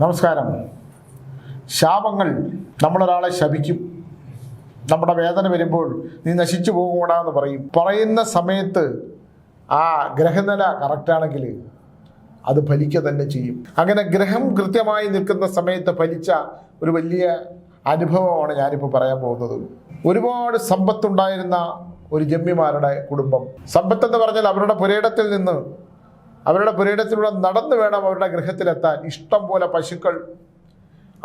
നമസ്കാരം. ശാപങ്ങൾ നമ്മളൊരാളെ ശപിക്കും. നമ്മുടെ വേദന വരുമ്പോൾ നീ നശിച്ചു പോകൂടാ എന്ന് പറയും. പറയുന്ന സമയത്ത് ആ ഗ്രഹനില കറക്റ്റാണെങ്കിൽ അത് ഫലിക്കുക തന്നെ ചെയ്യും. അങ്ങനെ ഗ്രഹം കൃത്യമായി നിൽക്കുന്ന സമയത്ത് ഫലിച്ച ഒരു വലിയ അനുഭവമാണ് ഞാനിപ്പോൾ പറയാൻ പോകുന്നത്. ഒരുപാട് സമ്പത്തുണ്ടായിരുന്ന ഒരു ജമ്മിമാരുടെ കുടുംബം. സമ്പത്ത് എന്ന് പറഞ്ഞാൽ അവരുടെ പുരയിടത്തിൽ നിന്ന് അവരുടെ പുരയിടത്തിലൂടെ നടന്നു വേണം അവരുടെ ഗൃഹത്തിലെത്താൻ. ഇഷ്ടം പോലെ പശുക്കൾ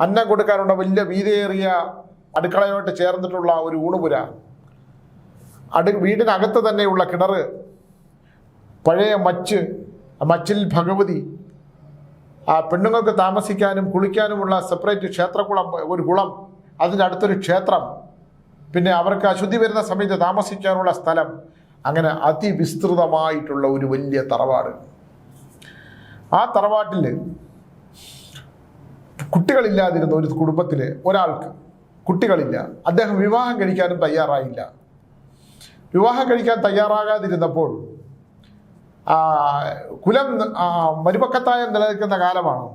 അന്നം കൊടുക്കാനുള്ള വലിയ വീതിയേറിയ അടുക്കളയോട്ട് ചേർന്നിട്ടുള്ള ഒരു ഊണുപുര. അടു വീടിനകത്ത് തന്നെയുള്ള കിണർ പഴയ മച്ച് മച്ചിൽ ഭഗവതി. ആ പെണ്ണുങ്ങൾക്ക് താമസിക്കാനും കുളിക്കാനുമുള്ള സെപ്പറേറ്റ് ക്ഷേത്രകുളം ഒരു കുളം അതിന്റെ അടുത്തൊരു ക്ഷേത്രം. പിന്നെ അവർക്ക് അശുദ്ധി വരുന്ന സമയത്ത് താമസിക്കാനുള്ള സ്ഥലം. അങ്ങനെ അതിവിസ്തൃതമായിട്ടുള്ള ഒരു വലിയ തറവാട്. ആ തറവാട്ടിൽ കുട്ടികളില്ലാതിരുന്ന ഒരു കുടുംബത്തിൽ ഒരാൾക്ക് കുട്ടികളില്ല. അദ്ദേഹം വിവാഹം കഴിക്കാനും തയ്യാറായില്ല. വിവാഹം കഴിക്കാൻ തയ്യാറാകാതിരുന്നപ്പോൾ കുലം മരുപക്കത്തായ നിലനിൽക്കുന്ന കാലമാണ്.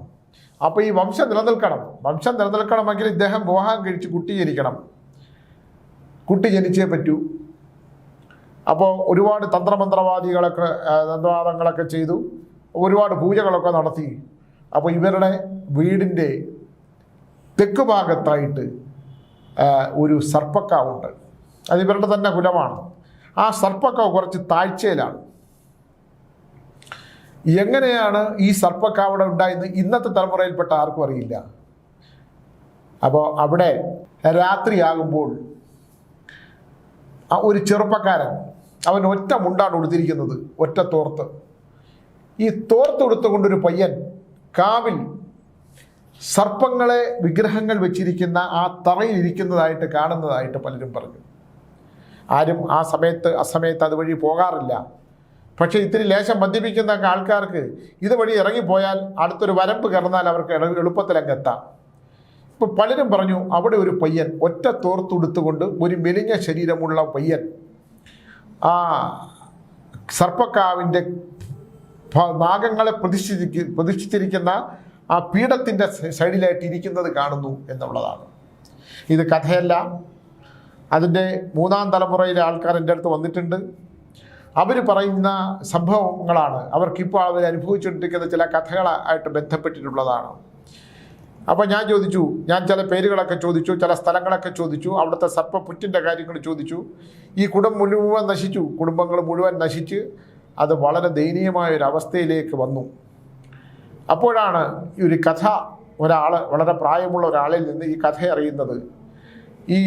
അപ്പോൾ ഈ വംശം നിലനിൽക്കണം. വംശം നിലനിൽക്കണമെങ്കിൽ ഇദ്ദേഹം വിവാഹം കഴിച്ച് കുട്ടി ജനിക്കണം. കുട്ടി ജനിച്ചേ പറ്റൂ. അപ്പോൾ ഒരുപാട് തന്ത്രമന്ത്രവാദികളൊക്കെ തന്ത്രവാദങ്ങളൊക്കെ ചെയ്തു. ഒരുപാട് പൂജകളൊക്കെ നടത്തി. അപ്പോൾ ഇവരുടെ വീടിന്റെ തെക്ക് ഭാഗത്തായിട്ട് ഒരു സർപ്പക്കാവുണ്ട് അത് ഇവരുടെ തന്നെ കുലമാണ്. ആ സർപ്പക്കാവ് കുറച്ച് താഴ്ചയിലാണ്. എങ്ങനെയാണ് ഈ സർപ്പക്കാവട ഉണ്ടായെന്ന് ഇന്നത്തെ തലമുറയിൽപ്പെട്ട ആർക്കും അറിയില്ല. അപ്പോൾ അവിടെ രാത്രിയാകുമ്പോൾ ഒരു ചെറുപ്പക്കാരൻ അവൻ ഒറ്റ മുണ്ടാണ് ഉടുത്തിരിക്കുന്നത് ഒറ്റ തോർത്ത്. ഈ തോർത്തെടുത്തുകൊണ്ടൊരു പയ്യൻ കാവിൽ സർപ്പങ്ങളെ വിഗ്രഹങ്ങൾ വെച്ചിരിക്കുന്ന ആ തറയിൽ ഇരിക്കുന്നതായിട്ട് കാണുന്നതായിട്ട് പലരും പറഞ്ഞു. ആരും ആ സമയത്ത് അസമയത്ത് അതുവഴി പോകാറില്ല. പക്ഷേ ഇത്തിരി ലേശം മദ്യപിക്കുന്ന ആൾക്കാർക്ക് ഇതുവഴി ഇറങ്ങിപ്പോയാൽ അടുത്തൊരു വരമ്പ് കടന്നാൽ അവർക്ക് എളു- എളുപ്പത്തിൽ അങ്ങെത്താം ഇപ്പം പലരും പറഞ്ഞു അവിടെ ഒരു പയ്യൻ ഒറ്റ തോർത്തുടുത്തുകൊണ്ട് ഒരു മെലിഞ്ഞ ശരീരമുള്ള പയ്യൻ ആ സർപ്പക്കാവിന്റെ ഭ- നാഗങ്ങളെ പ്രതിഷ്ഠിച്ചിരിക്ക പ്രതിഷ്ഠിച്ചിരിക്കുന്ന ആ പീഠത്തിന്റെ സൈഡിലായിട്ട് ഇരിക്കുന്നത് കാണുന്നു എന്നുള്ളതാണ്. ഇത് കഥയല്ല. അതിന്റെ മൂന്നാം തലമുറയിലെ ആൾക്കാർ എന്റെ അടുത്ത് വന്നിട്ടുണ്ട്. അവർ പറയുന്ന സംഭവങ്ങളാണ്. അവർക്കിപ്പോൾ അവർ അനുഭവിച്ചുകൊണ്ടിരിക്കുന്ന ചില കഥകളായിട്ട് ബന്ധപ്പെട്ടിട്ടുള്ളതാണ്. അപ്പോൾ ഞാൻ ചോദിച്ചു ഞാൻ ചില പേരുകളൊക്കെ ചോദിച്ചു ചില സ്ഥലങ്ങളൊക്കെ ചോദിച്ചു അവിടുത്തെ സർപ്പപ്പുറ്റിന്റെ കാര്യങ്ങൾ ചോദിച്ചു. ഈ കുടുംബം മുഴുവൻ നശിച്ചു. കുടുംബങ്ങൾ മുഴുവൻ നശിച്ച്. അത് വളരെ ദയനീയമായ ഒരു അവസ്ഥയിലേക്ക് വന്നു. അപ്പോഴാണ് ഈ ഒരു കഥ ഒരാൾ വളരെ പ്രായമുള്ള ഒരാളിൽ നിന്ന് ഈ കഥ അറിയുന്നത്. ഈ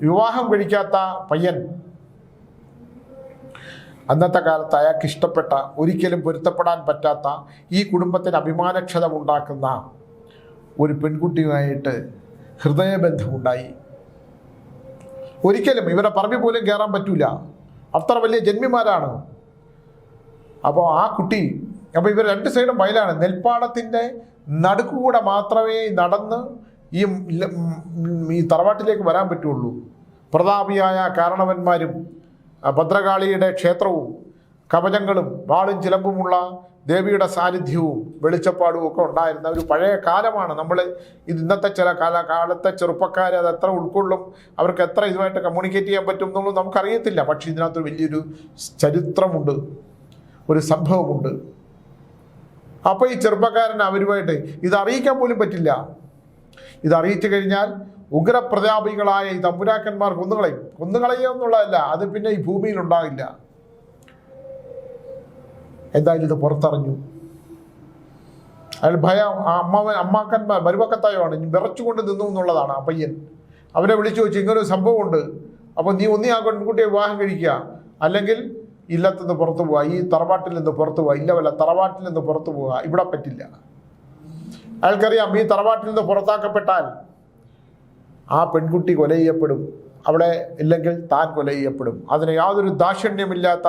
വിവാഹം കഴിക്കാത്ത പയ്യൻ അന്നത്തെ കാലത്ത് അയാൾക്ക് ഇഷ്ടപ്പെട്ട ഒരിക്കലും പൊരുത്തപ്പെടാൻ പറ്റാത്ത ഈ കുടുംബത്തിന് അഭിമാനക്ഷതമുണ്ടാക്കുന്ന ഒരു പെൺകുട്ടിയുമായിട്ട് ഹൃദയബന്ധമുണ്ടായി. ഒരിക്കലും ഇവരെ പറമ്പിൽ പോലും കയറാൻ പറ്റൂല. അത്ര വലിയ ജന്മിമാരാണ്. അപ്പോൾ ആ കുട്ടി അപ്പോൾ ഇവർ രണ്ട് സൈഡും വയലാണ് നെൽപ്പാടത്തിന്റെ നടുക്കുകൂടെ മാത്രമേ നടന്ന് ഈ ഈ തറവാട്ടിലേക്ക് വരാൻ പറ്റുള്ളൂ. പ്രതാപിയായ കാരണവന്മാരും ഭദ്രകാളിയുടെ ക്ഷേത്രവും കവചങ്ങളും വാളും ചിലമ്പുമുള്ള ദേവിയുടെ സാന്നിധ്യവും വെളിച്ചപ്പാടും ഒക്കെ ഉണ്ടായിരുന്ന ഒരു പഴയ കാലമാണ് നമ്മൾ ഇത് ഇന്നത്തെ ചില കാല കാലത്തെ ചെറുപ്പക്കാർ അത് എത്ര ഉൾക്കൊള്ളും അവർക്ക് എത്ര ഇതുമായിട്ട് കമ്മ്യൂണിക്കേറ്റ് ചെയ്യാൻ പറ്റും എന്നുള്ളത് നമുക്കറിയത്തില്ല. പക്ഷേ ഇതിനകത്ത് വലിയൊരു ചരിത്രമുണ്ട്. ഒരു സംഭവമുണ്ട്. അപ്പോൾ ഈ ചെറുപ്പക്കാരൻ അവരുമായിട്ട് ഇത് അറിയിക്കാൻ പോലും പറ്റില്ല. ഇത് അറിയിച്ചു കഴിഞ്ഞാൽ ഉഗ്രപ്രതാപികളായ ഈ തമ്പുരാക്കന്മാർ കൊന്നുകളയും. കൊന്നുകളയോ എന്നുള്ളതല്ല അത് പിന്നെ ഈ ഭൂമിയിൽ ഉണ്ടാകില്ല എന്തായാലും ഇത് പുറത്തറിഞ്ഞു. അയാൾ ഭയം ആ അമ്മാവൻ അമ്മാക്കന്മാർ മരുമക്കത്തായമാണ് ഇനി വിറച്ചുകൊണ്ട് നിന്നു എന്നുള്ളതാണ് ആ പയ്യൻ. അവരെ വിളിച്ചു വെച്ച് ഇങ്ങനൊരു സംഭവമുണ്ട്. അപ്പോൾ നീ ഒന്നീ ആ പെൺകുട്ടിയെ വിവാഹം കഴിക്കുക? അല്ലെങ്കിൽ ഇല്ലത്തു നിന്ന് പുറത്തു പോവുക ഈ തറവാട്ടിൽ നിന്ന് പുറത്തു പോവുക ഇല്ല വല്ല തറവാട്ടിൽ നിന്ന് പുറത്തു പോവുക ഇവിടെ പറ്റില്ല. അയാൾക്കറിയാം ഈ തറവാട്ടിൽ നിന്ന് പുറത്താക്കപ്പെട്ടാൽ ആ പെൺകുട്ടി കൊല ചെയ്യപ്പെടും. അവിടെ ഇല്ലെങ്കിൽ താൻ കൊല ചെയ്യപ്പെടും. അതിന് യാതൊരു ദാക്ഷിണ്യമില്ലാത്ത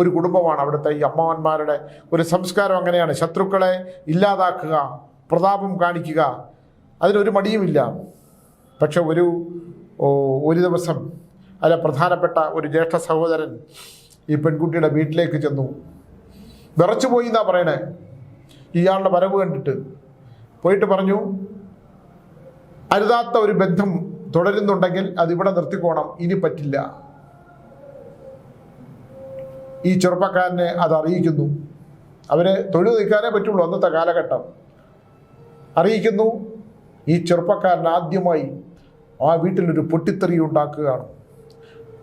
ഒരു കുടുംബമാണ് അവിടുത്തെ ഈ അമ്മാവന്മാരുടെ ഒരു സംസ്കാരം അങ്ങനെയാണ്. ശത്രുക്കളെ ഇല്ലാതാക്കുക പ്രതാപം കാണിക്കുക അതിനൊരു മടിയുമില്ല. പക്ഷെ ഒരു ഒരു ദിവസം അല്ല പ്രധാനപ്പെട്ട ഒരു ജ്യേഷ്ഠ സഹോദരൻ ഈ പെൺകുട്ടിയുടെ വീട്ടിലേക്ക് ചെന്നു. വിറച്ചു പോയി എന്നാ പറയണേ? ഇയാളുടെ വരവ് കണ്ടിട്ട്. പോയിട്ട് പറഞ്ഞു അരുതാത്ത ഒരു ബന്ധം തുടരുന്നുണ്ടെങ്കിൽ അതിവിടെ നിർത്തിക്കോണം ഇനി പറ്റില്ല. ഈ ചെറുപ്പക്കാരനെ അത് അറിയിക്കുന്നു. അവരെ തൊഴിൽ നിൽക്കാനേ പറ്റുള്ളൂ അന്നത്തെ കാലഘട്ടം. അറിയിക്കുന്നു ഈ ചെറുപ്പക്കാരൻ ആദ്യമായി ആ വീട്ടിലൊരു പൊട്ടിത്തെറി ഉണ്ടാക്കുകയാണ്.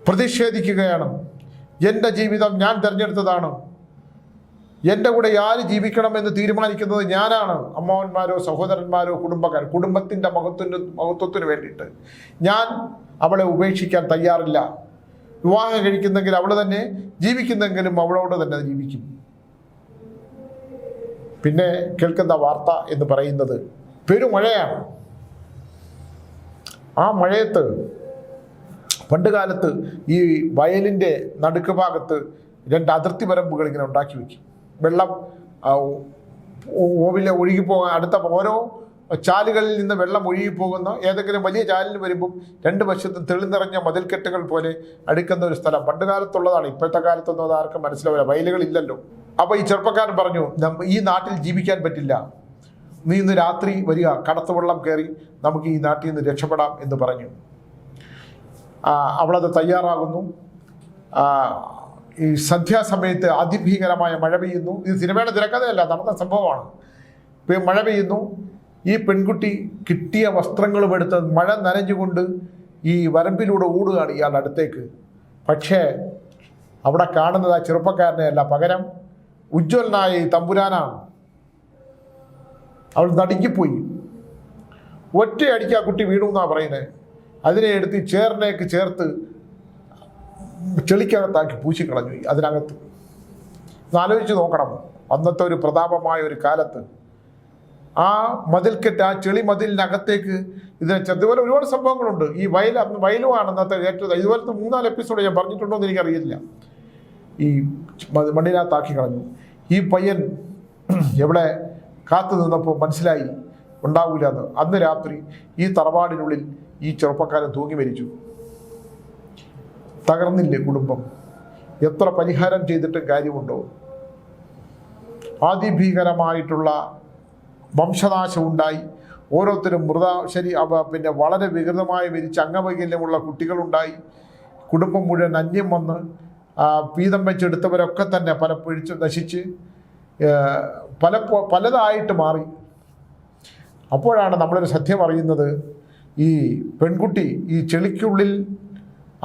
പ്രതിഷേധിക്കുകയാണ്. എന്റെ ജീവിതം ഞാൻ തിരഞ്ഞെടുത്തതാണ്. എന്റെ കൂടെ ആര് ജീവിക്കണമെന്ന് തീരുമാനിക്കുന്നത് ഞാനാണ്. അമ്മാവന്മാരോ സഹോദരന്മാരോ കുടുംബക്കാർ കുടുംബത്തിന്റെ മഹത്വത്തിന് മഹത്വത്തിന് വേണ്ടിയിട്ട്. ഞാൻ അവളെ ഉപേക്ഷിക്കാൻ തയ്യാറില്ല. വിവാഹം കഴിക്കുന്നെങ്കിൽ അവൾ തന്നെ ജീവിക്കുന്നെങ്കിലും അവളോട് തന്നെ ജീവിക്കും. പിന്നെ കേൾക്കുന്ന വാർത്ത എന്ന് പറയുന്നത് പെരുമഴയാണ്. ആ മഴയത്ത് പണ്ട് കാലത്ത് ഈ വയലിന്റെ നടുക്ക് ഭാഗത്ത് രണ്ട് അതിർത്തി വരമ്പുകൾ ഇങ്ങനെ ഉണ്ടാക്കി വെക്കും. വെള്ളം ഓവിലെ ഒഴുകി പോകാൻ അടുത്ത ഓരോ ചാലുകളിൽ നിന്ന് വെള്ളം ഒഴുകി പോകുന്ന ഏതെങ്കിലും വലിയ ചാലിൽ വരുമ്പം രണ്ട് വശത്തും തെളിനിറഞ്ഞ മതിൽക്കെട്ടുകൾ പോലെ അടുക്കുന്ന ഒരു സ്ഥലം. പണ്ട് കാലത്തുള്ളതാണ്. ഇപ്പോഴത്തെ കാലത്തൊന്നും അത് ആർക്കും മനസ്സിലാവില്ല. വയലുകളില്ലല്ലോ അപ്പോൾ ഈ ചെറുപ്പക്കാരൻ പറഞ്ഞു "നമ്മ- ഈ നാട്ടിൽ ജീവിക്കാൻ പറ്റില്ല. നീ ഇന്ന് രാത്രി വരിക. കടത്തുവെള്ളം കയറി നമുക്ക് ഈ നാട്ടിൽ നിന്ന് രക്ഷപ്പെടാം എന്ന് പറഞ്ഞു. അവളത് തയ്യാറാകുന്നു. ഈ സന്ധ്യാസമയത്ത് അതിഭീകരമായ മഴ പെയ്യുന്നു. ഇത് സിനിമയുടെ തിരക്കഥയല്ല നടന്ന സംഭവമാണ്. മഴ പെയ്യുന്നു. ഈ പെൺകുട്ടി കിട്ടിയ വസ്ത്രങ്ങളും എടുത്ത് മഴ നനഞ്ഞുകൊണ്ട് ഈ വരമ്പിലൂടെ ഓടുകയാണ് ഇയാളുടെ അടുത്തേക്ക്. പക്ഷേ അവിടെ കാണുന്നത് ആ ചെറുപ്പക്കാരനെ അല്ല പകരം ഉജ്ജ്വലനായ ഈ തമ്പുരാനാണ്. അവൾ നടുങ്ങിപ്പോയി. ഒറ്റയടിക്ക് ആ കുട്ടി വീണു എന്നാണ് പറയുന്നത് അതിനെ എടുത്ത് ചേറിനേക്ക് ചേർത്ത് ചെളിക്കകത്താക്കി പൂശിക്കളഞ്ഞു അതിനകത്ത്. ആലോചിച്ച് നോക്കണം. അന്നത്തെ ഒരു പ്രതാപമായ ഒരു കാലത്ത് ആ മതിൽക്കെട്ട് ആ ചെളി മതിലിനകത്തേക്ക് ഇതിനെ ചേർത്ത് ഇതുപോലെ ഒരുപാട് സംഭവങ്ങളുണ്ട്. ഈ വയൽ അന്ന് വയലുമാണ് അന്നത്തെ ഏറ്റവും ഇതുപോലത്തെ മൂന്നാൽ എപ്പിസോഡ് ഞാൻ പറഞ്ഞിട്ടുണ്ടോ എന്ന് എനിക്കറിയില്ല. ഈ മണ്ണിനകത്താക്കി കളഞ്ഞു. ഈ പയ്യൻ എവിടെ കാത്തു നിന്നപ്പോൾ മനസ്സിലായി. ഉണ്ടാവില്ല എന്ന്. അന്ന് രാത്രി ഈ തറവാടിനുള്ളിൽ ഈ ചെറുപ്പക്കാരൻ തൂങ്ങി മരിച്ചു. തകർന്നില്ലേ കുടുംബം? എത്ര പരിഹാരം ചെയ്തിട്ടും കാര്യമുണ്ടോ? അതിഭീകരമായിട്ടുള്ള വംശനാശം ഉണ്ടായി. ഓരോരുത്തരും മൃത ശരി പിന്നെ വളരെ വികൃതമായി മരിച്ച് അംഗവൈകല്യമുള്ള കുട്ടികളുണ്ടായി. കുടുംബം മുഴുവൻ അന്യം വന്ന് പീതം വെച്ചെടുത്തവരൊക്കെ തന്നെ പല പിഴിച്ച് നശിച്ച് പല പലതായിട്ട് മാറി. അപ്പോഴാണ് നമ്മളൊരു സത്യം അറിയുന്നത്. ഈ പെൺകുട്ടി ഈ ചെളിക്കുള്ളിൽ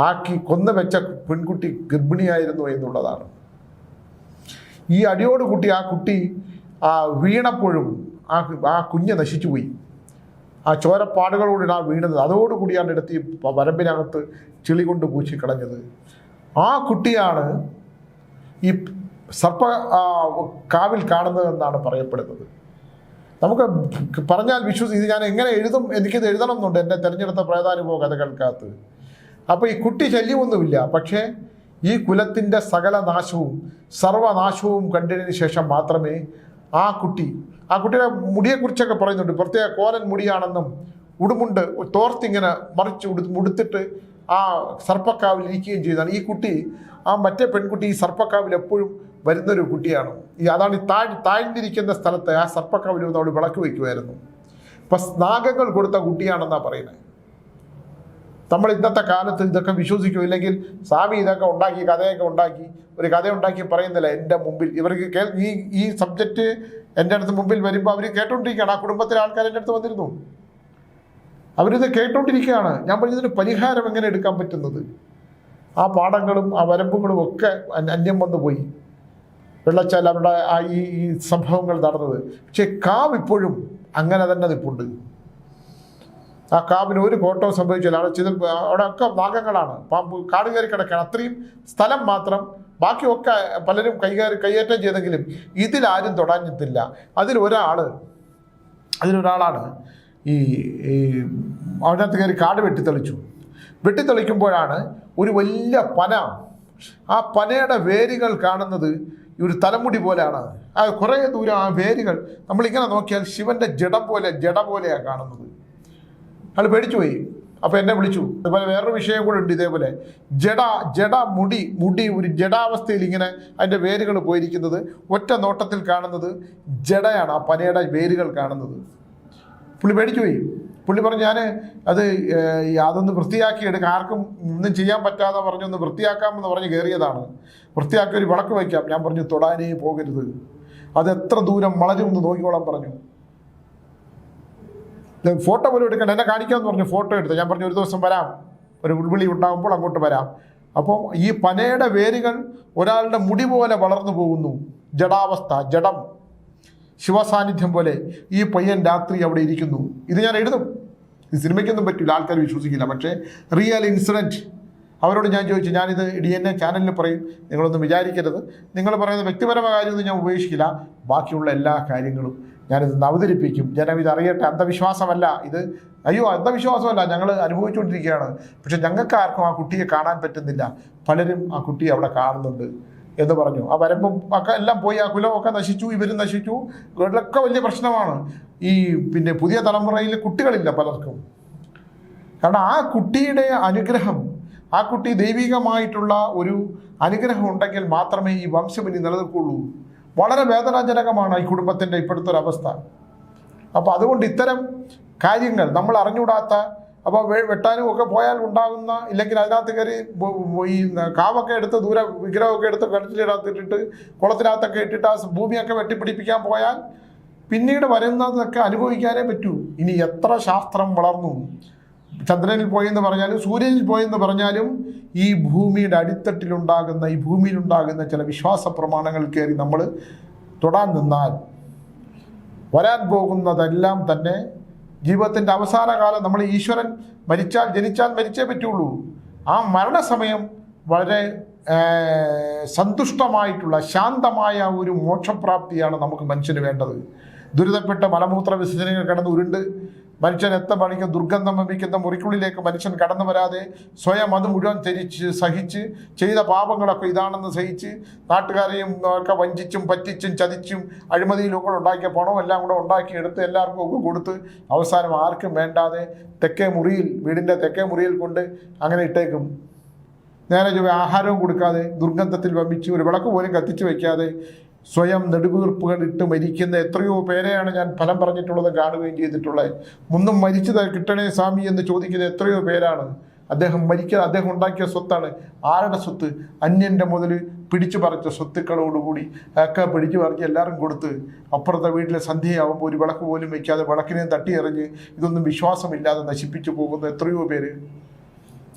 ആക്കി കൊന്നു വെച്ച പെൺകുട്ടി ഗർഭിണിയായിരുന്നു എന്നുള്ളതാണ്. ഈ അടിയോട് കുട്ടി ആ കുട്ടി ആ വീണപ്പോഴും ആ ആ കുഞ്ഞ് നശിച്ചുപോയി ആ ചോരപ്പാടുകളോട് ആ വീണത്. അതോടുകൂടിയാണ് എടുത്ത് വരമ്പിനകത്ത് ചെളി കൊണ്ട് പൂച്ചി കളഞ്ഞത്. ആ കുട്ടിയാണ് ഈ സർപ്പ കാവിൽ കാണുന്നതെന്നാണ് പറയപ്പെടുന്നത്. നമുക്ക് പറഞ്ഞാൽ വിശ്വസി ഇത് ഞാൻ എങ്ങനെ എഴുതും എനിക്കിത് എഴുതണം എന്നുണ്ട് എന്റെ തിരഞ്ഞെടുത്ത പ്രേതാനുഭവ കഥകൾക്കകത്ത്. അപ്പോൾ ഈ കുട്ടി ശല്യമൊന്നുമില്ല. പക്ഷേ ഈ കുലത്തിന്റെ സകല നാശവും സർവനാശവും കണ്ടതിന് ശേഷം മാത്രമേ ആ കുട്ടി ആ കുട്ടിയുടെ മുടിയെക്കുറിച്ചൊക്കെ പറയുന്നുണ്ട്. പ്രത്യേക കോലൻ മുടിയാണെന്നും ഉടുമുണ്ട് തോർത്തിങ്ങനെ മറിച്ച് ഉടു ഉടുത്തിട്ട് ആ സർപ്പക്കാവിൽ ഇരിക്കുകയും ചെയ്താണ്. ഈ കുട്ടി ആ മറ്റേ പെൺകുട്ടി ഈ സർപ്പക്കാവിൽ എപ്പോഴും വരുന്നൊരു കുട്ടിയാണ്. ഈ അതാണ് ഈ താഴ് താഴ്ന്നിരിക്കുന്ന സ്ഥലത്ത് ആ സർപ്പക്കാവിൽ വന്ന് അവൾ വിളക്ക് വയ്ക്കുമായിരുന്നു. ഇപ്പം സ്നാഗങ്ങൾ കൊടുത്ത കുട്ടിയാണെന്നാണ് പറയുന്നത് നമ്മൾ ഇന്നത്തെ കാലത്ത് ഇതൊക്കെ വിശ്വസിക്കും. ഇല്ലെങ്കിൽ സ്വാമി ഇതൊക്കെ ഉണ്ടാക്കി കഥയൊക്കെ ഉണ്ടാക്കി ഒരു കഥ ഉണ്ടാക്കി പറയുന്നില്ല. എന്റെ മുമ്പിൽ ഇവർക്ക് കേ ഈ ഈ സബ്ജക്റ്റ് എന്റെ അടുത്ത് മുമ്പിൽ വരുമ്പോൾ അവർ കേട്ടോണ്ടിരിക്കുകയാണ്. ആ കുടുംബത്തിലെ ആൾക്കാർ എന്റെ അടുത്ത് വന്നിരുന്നു. അവരിത് കേട്ടോണ്ടിരിക്കുകയാണ്. ഞാൻ പറഞ്ഞതിന് പരിഹാരം എങ്ങനെ എടുക്കാൻ പറ്റുന്നത്? ആ പാടങ്ങളും ആ വരമ്പുകളും ഒക്കെ അന്യ- വന്നു പോയി. വെള്ളച്ചാൽ അവരുടെ ആ ഈ സംഭവങ്ങൾ നടന്നത്. പക്ഷേ കാവ് ഇപ്പോഴും അങ്ങനെ തന്നെ നിപ്പുണ്ട് ആ കാവിന് ഒരു കോട്ടവും സംഭവിച്ചില്ല. അവിടെ ചില അവിടെ ഒക്കെ ഭാഗങ്ങളാണ്. പാമ്പ് കാട് കയറി കിടക്കുകയാണ്. അത്രയും സ്ഥലം മാത്രം ബാക്കിയൊക്കെ പലരും കൈകാര്യം കൈയേറ്റം ചെയ്തെങ്കിലും ഇതിലാരും തൊടാഞ്ഞിട്ടില്ല. അതിലൊരാൾ അതിലൊരാളാണ് ഈ ഈ അതിനകത്ത് കയറി കാട് വെട്ടിത്തെളിച്ചു. വെട്ടിത്തെളിക്കുമ്പോഴാണ് ഒരു വലിയ പന. ആ പനയുടെ വേരുകൾ കാണുന്നത് ഒരു തലമുടി പോലെയാണ്. ആ കുറേ ദൂരം ആ വേരുകൾ നമ്മളിങ്ങനെ നോക്കിയാൽ ശിവന്റെ ജഡം പോലെ ജഡ പോലെയാണ് കാണുന്നത്. അയാൾ പേടിച്ചു പോയി. അപ്പോൾ എന്നെ വിളിച്ചു. അതുപോലെ വേറൊരു വിഷയം കൂടെ ഉണ്ട് ഇതേപോലെ. ജഡ ജഡ മുടി മുടി ഒരു ജഡാവസ്ഥയിൽ ഇങ്ങനെ അതിന്റെ വേരുകൾ പോയിരിക്കുന്നത് ഒറ്റ നോട്ടത്തിൽ കാണുന്നത് ജഡയാണ് ആ പനയുടെ വേരുകൾ കാണുന്നത്. പുള്ളി പേടിച്ചു പോയി. പുള്ളി പറഞ്ഞു ഞാൻ അത് അതൊന്ന് വൃത്തിയാക്കി എടുക്കാം ആർക്കും ഒന്നും ചെയ്യാൻ പറ്റാതെ പറഞ്ഞു ഒന്ന് വൃത്തിയാക്കാമെന്ന് പറഞ്ഞ് കയറിയതാണ്. വൃത്തിയാക്കി ഒരു വിളക്ക് വയ്ക്കാം. ഞാൻ പറഞ്ഞു തൊടാനേ പോകരുത്. അത് എത്ര ദൂരം വളരുമെന്ന് നോക്കിക്കോളാൻ പറഞ്ഞു. ഫോട്ടോ പോലും എടുക്കണ്ട. എന്നെ കാണിക്കാമെന്ന് പറഞ്ഞു ഫോട്ടോ എടുത്തു. ഞാൻ പറഞ്ഞു ഒരു ദിവസം വരാം. ഒരു ഉൾവിളി ഉണ്ടാകുമ്പോൾ അങ്ങോട്ട് വരാം. അപ്പോൾ ഈ പനയുടെ വേരുകൾ ഒരാളുടെ മുടി പോലെ വളർന്നു പോകുന്നു. ജഡാവസ്ഥ ജഡം. ശിവസാന്നിധ്യം പോലെ ഈ പയ്യൻ രാത്രി അവിടെ ഇരിക്കുന്നു. ഇത് ഞാൻ എഴുതും. ഇത് സിനിമയ്ക്കൊന്നും പറ്റില്ല ആൾക്കാർ വിശ്വസിക്കില്ല. പക്ഷേ റിയൽ ഇൻസിഡന്റ് അവരോട് ഞാൻ ചോദിച്ചു ഞാനിത് ഡി എൻ എ ചാനലിൽ പറയും. നിങ്ങളൊന്നും വിചാരിക്കരുത്. നിങ്ങൾ പറയുന്ന വ്യക്തിപരമായ കാര്യമൊന്നും ഞാൻ ഉപേക്ഷിക്കില്ല. ബാക്കിയുള്ള എല്ലാ കാര്യങ്ങളും ഞാനിത് അവതരിപ്പിക്കും. ജനം ഇത് അറിയട്ടെ. അന്ധവിശ്വാസമല്ല ഇത്. അയ്യോ അന്ധവിശ്വാസമല്ല. ഞങ്ങൾ അനുഭവിച്ചുകൊണ്ടിരിക്കുകയാണ്. പക്ഷെ ഞങ്ങൾക്ക് ആർക്കും ആ കുട്ടിയെ കാണാൻ പറ്റുന്നില്ല. പലരും ആ കുട്ടിയെ അവിടെ കാണുന്നുണ്ട്. എന്ന് പറഞ്ഞു. ആ വരമ്പും ഒക്കെ എല്ലാം പോയി ആ കുലമൊക്കെ നശിച്ചു ഇവരും നശിച്ചു. ഇവരിലൊക്കെ വലിയ പ്രശ്നമാണ്. ഈ പിന്നെ പുതിയ തലമുറയിൽ കുട്ടികളില്ല പലർക്കും. കാരണം ആ കുട്ടിയുടെ അനുഗ്രഹം ആ കുട്ടി ദൈവികമായിട്ടുള്ള ഒരു അനുഗ്രഹം ഉണ്ടെങ്കിൽ മാത്രമേ ഈ വംശം ഇനി നിലനിൽക്കുള്ളൂ. വളരെ വേദനാജനകമാണ് ഈ കുടുംബത്തിന്റെ ഇപ്പോഴത്തെ ഒരു അവസ്ഥ. അപ്പോൾ അതുകൊണ്ട് ഇത്തരം കാര്യങ്ങൾ നമ്മൾ അറിഞ്ഞുകൂടാത്ത അപ്പോൾ വെട്ടാനും ഒക്കെ പോയാൽ ഉണ്ടാകുന്ന ഇല്ലെങ്കിൽ അതിനകത്ത് കയറി ഈ കാവൊക്കെ എടുത്ത് ദൂരെ വിഗ്രഹമൊക്കെ എടുത്ത് കിണറ്റിലിനകത്ത് ഇട്ടിട്ട് കുളത്തിനകത്തൊക്കെ ഇട്ടിട്ട് ആ ഭൂമിയൊക്കെ വെട്ടിപ്പിടിപ്പിക്കാൻ പോയാൽ പിന്നീട് വരുന്നതൊക്കെ അനുഭവിക്കാനേ പറ്റൂ. ഇനി എത്ര ശാസ്ത്രം വളർന്നു? ചന്ദ്രനിൽ പോയെന്ന് പറഞ്ഞാലും സൂര്യനിൽ പോയെന്ന് പറഞ്ഞാലും ഈ ഭൂമിയുടെ അടിത്തട്ടിലുണ്ടാകുന്ന ഈ ഭൂമിയിലുണ്ടാകുന്ന ചില വിശ്വാസ പ്രമാണങ്ങൾ കയറി നമ്മൾ തൊടാൻ നിന്നാൽ വരാൻ പോകുന്നതെല്ലാം തന്നെ ജീവിതത്തിന്റെ അവസാന കാലം നമ്മൾ ഈശ്വരൻ മരിച്ചാൽ ജനിച്ചാൽ മരിച്ചേ പറ്റുള്ളൂ. ആ മരണസമയം വളരെ സന്തുഷ്ടമായിട്ടുള്ള ശാന്തമായ ഒരു മോക്ഷപ്രാപ്തിയാണ് നമുക്ക് മനുഷ്യന് വേണ്ടത്. ദുരിതപ്പെട്ട മലമൂത്ര വിസർജനങ്ങൾ കിടന്ന് ഉരുണ്ട് മനുഷ്യൻ എത്ര മണിക്ക് ദുർഗന്ധം വമിക്കുന്ന മുറിക്കുള്ളിലേക്ക് മനുഷ്യൻ കടന്നു വരാതെ സ്വയം അത് മുഴുവൻ ധരിച്ച് സഹിച്ച് ചെയ്ത പാപങ്ങളൊക്കെ ഇതാണെന്ന് സഹിച്ച് നാട്ടുകാരെയും ഒക്കെ വഞ്ചിച്ചും പറ്റിച്ചും ചതിച്ചും അഴിമതിയിലും കൂടെ ഉണ്ടാക്കിയ പണവും എല്ലാം കൂടെ ഉണ്ടാക്കി എടുത്ത് എല്ലാവർക്കും ഒക്കെ കൊടുത്ത് അവസാനം ആർക്കും വേണ്ടാതെ തെക്കേ മുറിയിൽ വീടിന്റെ തെക്കേ മുറിയിൽ കൊണ്ട് അങ്ങനെ ഇട്ടേക്കും. നേരെ ആഹാരവും കൊടുക്കാതെ ദുർഗന്ധത്തിൽ വമിച്ച് ഒരു വിളക്ക് പോലും കത്തിച്ചു വയ്ക്കാതെ സ്വയം നെടുവീർപ്പുകൾ ഇട്ട് മരിക്കുന്ന എത്രയോ പേരെയാണ് ഞാൻ ഫലം പറഞ്ഞിട്ടുള്ളത് കാണുകയും ചെയ്തിട്ടുള്ളത് മുന്നും മരിച്ചത് കിട്ടണേ സ്വാമി എന്ന് ചോദിക്കുന്ന എത്രയോ പേരാണ്. അദ്ദേഹം മരിക്കുക അദ്ദേഹം ഉണ്ടാക്കിയ സ്വത്താണ്. ആരുടെ സ്വത്ത്? അന്യന്റെ മുതൽ പിടിച്ചു പറിച്ച സ്വത്തുക്കളോടുകൂടി ഒക്കെ പിടിച്ചു പറിച്ച് എല്ലാവരും കൊടുത്ത് അപ്പുറത്തെ വീട്ടിലെ സന്ധ്യയാവുമ്പോൾ ഒരു വിളക്ക് പോലും വയ്ക്കാതെ വിളക്കിനെ തട്ടിയെറിഞ്ഞ് ഇതൊന്നും വിശ്വാസമില്ലാതെ നശിപ്പിച്ചു പോകുന്ന എത്രയോ പേര്.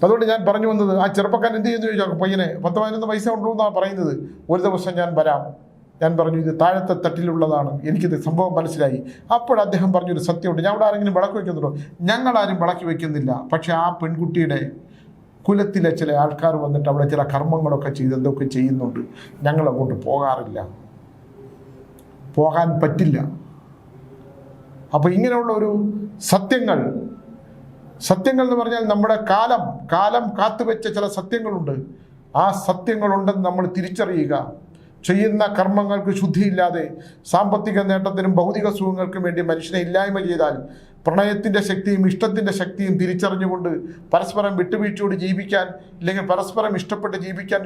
അതുകൊണ്ട് ഞാൻ പറഞ്ഞു വന്നത് ആ ചെറുപ്പക്കാരൻ എന്ത് ചെയ്യുന്നു ചോദിച്ചാൽ പയ്യനെ പത്ത് പതിനൊന്ന് പൈസ ഉള്ളൂ എന്നാണ് പറയുന്നത്. ഒരു ദിവസം ഞാൻ വരാം. ഞാൻ പറഞ്ഞു ഇത് താഴത്തെ തട്ടിലുള്ളതാണ്. എനിക്കിത് സംഭവം മനസ്സിലായി. അപ്പോൾ അദ്ദേഹം പറഞ്ഞൊരു സത്യമുണ്ട്. ഞാൻ അവിടെ ആരെങ്കിലും വിളക്ക് വയ്ക്കുന്നുണ്ടോ? ഞങ്ങളാരും വിളക്ക് വയ്ക്കുന്നില്ല. പക്ഷേ ആ പെൺകുട്ടിയുടെ കുലത്തിലെ ചില ആൾക്കാർ വന്നിട്ട് അവിടെ ചില കർമ്മങ്ങളൊക്കെ ചെയ്ത് എന്തൊക്കെ ചെയ്യുന്നുണ്ട്. ഞങ്ങൾ അങ്ങോട്ട് പോകാറില്ല. പോകാൻ പറ്റില്ല. അപ്പോൾ ഇങ്ങനെയുള്ള ഒരു സത്യങ്ങൾ സത്യങ്ങൾ എന്ന് പറഞ്ഞാൽ നമ്മുടെ കാലം കാലം കാത്തുവെച്ച ചില സത്യങ്ങളുണ്ട്. ആ സത്യങ്ങളുണ്ടെന്ന് നമ്മൾ തിരിച്ചറിയുക. ചെയ്യുന്ന കർമ്മങ്ങൾക്ക് ശുദ്ധിയില്ലാതെ സാമ്പത്തിക നേട്ടത്തിനും ഭൗതിക സുഖങ്ങൾക്കും വേണ്ടി മനുഷ്യനെ ഇല്ലായ്മ ചെയ്താൽ പ്രണയത്തിന്റെ ശക്തിയും ഇഷ്ടത്തിന്റെ ശക്തിയും തിരിച്ചറിഞ്ഞുകൊണ്ട് പരസ്പരം വിട്ടുവീഴ്ചയോട് ജീവിക്കാൻ ഇല്ലെങ്കിൽ പരസ്പരം ഇഷ്ടപ്പെട്ട് ജീവിക്കാൻ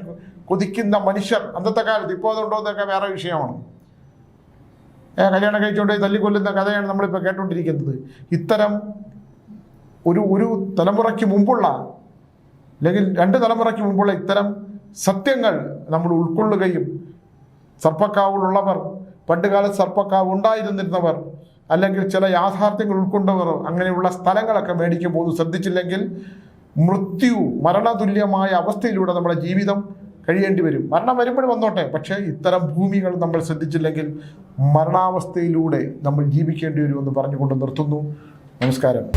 കൊതിക്കുന്ന മനുഷ്യർ അന്നത്തെ കാലത്ത് ഇപ്പോൾ അതുണ്ടോ എന്നൊക്കെ വേറെ വിഷയമാണ്. കല്യാണം കഴിച്ചുകൊണ്ട് തല്ലിക്കൊല്ലുന്ന കഥയാണ് നമ്മളിപ്പോൾ കേട്ടുകൊണ്ടിരിക്കുന്നത്. ഇത്തരം ഒരു ഒരു തലമുറയ്ക്ക് മുമ്പുള്ള അല്ലെങ്കിൽ രണ്ട് തലമുറയ്ക്ക് മുമ്പുള്ള ഇത്തരം സത്യങ്ങൾ നമ്മൾ ഉൾക്കൊള്ളുകയും സർപ്പക്കാവിലുള്ളവർ പണ്ടുകാല സർപ്പക്കാവ് ഉണ്ടായിരുന്നിരുന്നവർ അല്ലെങ്കിൽ ചില യാഥാർത്ഥ്യങ്ങൾ ഉൾക്കൊണ്ടവർ അങ്ങനെയുള്ള സ്ഥലങ്ങളൊക്കെ മേടിക്കുമ്പോൾ ശ്രദ്ധിച്ചില്ലെങ്കിൽ മൃത്യു മരണതുല്യമായ അവസ്ഥയിലൂടെ നമ്മുടെ ജീവിതം കഴിയേണ്ടി വരും. മരണം വരുമ്പോഴും വന്നോട്ടെ പക്ഷേ ഇത്തരം ഭൂമികൾ നമ്മൾ ശ്രദ്ധിച്ചില്ലെങ്കിൽ മരണാവസ്ഥയിലൂടെ നമ്മൾ ജീവിക്കേണ്ടി വരുമെന്ന് പറഞ്ഞുകൊണ്ട് നിർത്തുന്നു. നമസ്കാരം.